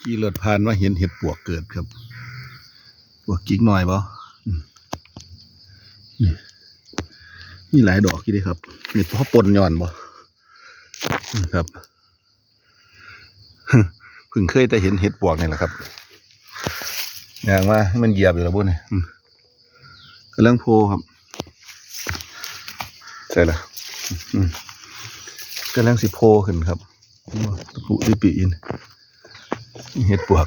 ขี่รถผ่านว่าเห็นเห็ดปวกเกิดครับ ปวกจิกหน่อยบ่อืมนี่นี่หลายดอกกี่ดีครับนี่พ่อปนย้อนบ่อืมครับเพิ่งเคยแต่เห็นเห็ดปวกนี่แหละครับอย่างว่าให้มันเหยียบอยู่แล้วบุ้นนี่อืมกำลังโพครับใช่ละกำลังสิโพขึ้นครับตะปุติปีอิน เห็ดปวก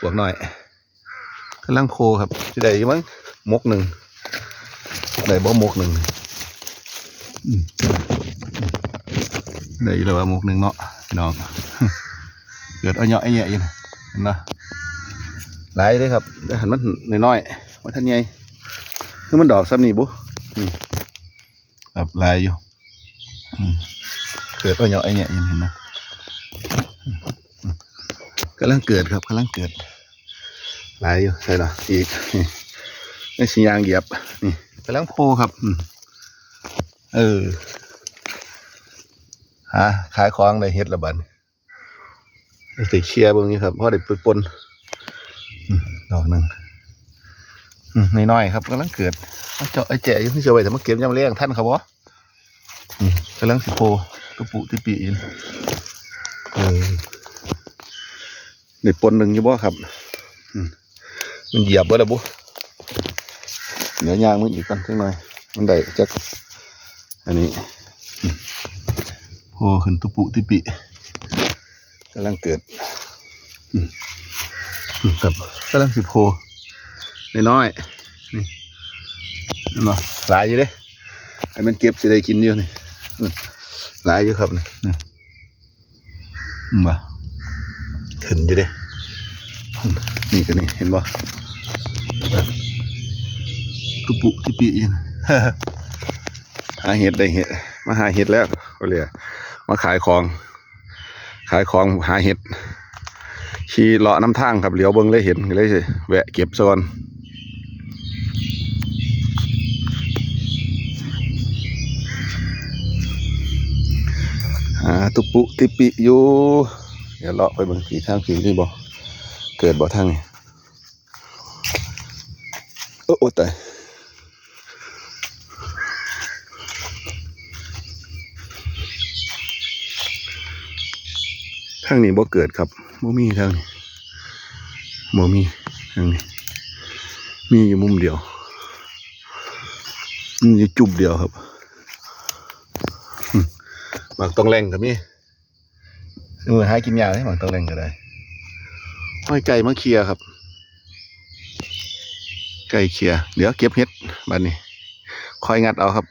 ปวกหน้อยกำลังโพครับจะได้ยู่มั้งมกหนึ่งได้บ่มกหนึ่งได้แล้วว่ามกหนึ่งเนาะน้องเกิดเอาเหยาะไอ้เหยะอยู่นะเห็นปะหลายเลยครับแต่หันมันน้อยๆว่าท่านใหญ่คือมันดอกซ้ำนี่บุอืมครับลายอยู่เกิดเอาเหยาะไอ้เหยะอยู่เห็นไหม กำลังเกิดครับกำลังเกิดหลายอยู่ใช่หรออีกนี่นี่สียางเหยียบนี่กำลังโพครับอืมเออหาขายของได้เฮ็ดละบัดใส่เคลียร์บางนี้ครับพราะเด็กปนดอกหนึ่งน้อยๆครับกำลังเกิดเอเจาะไอ้แจ๋อยังไม่เจอไว้แต่มาเก็บยำเลี้ยงท่านครับวะกำลังสิโพตุปุติปีอินเออ เด็กปนหนึ่งอยู่บ่ครับมันเหยียบบ่ละบุเดี๋ยวยางมันอีกกันสักหน่อยมันได้จักอันนี้อืมโพขึ้นตุปุติปีกำลังเกิดครับกำลังสิโพน้อยๆนี่เห็นบ่หลายอยู่เด้ให้มันเก็บสิได้กินอยู่นี่หลายอยู่ครับนี่นี่มบ่ ขึ้นอยู่เด้อืมนี่ก็นี่เห็นบ่ตุปุติปิอยู่นะหาเห็ดได้เห็ดมาหาเห็ดแล้วก็เลยมาขายของ ขายของหาเห็ดขี่เลาะน้ำทางครับเหลียวเบิ้งเลยเห็นก็เลยสิแวะเก็บซะก่อนหาตุปุติปิอยู่ เดี๋ยวเลาะไปบิ่งผีทางผีนี่บ่เกิดบ่ทางนี่โอ้โอ้ตายทางนี้บ่เกิดครับบ่มีทางนี้บ่มีทางนี้มีอยู่มุมเดียวมีอยู่จุบเดียวครับหมากต้องแรงกับมี เออหากินยาให้หมากตะแรงก็ได้ห้อยไก่มาเคลียร์ครับ ไก่เคลียร์เดี๋ยวเก็บเห็ดบัดนี้คอยงัดเอาครับ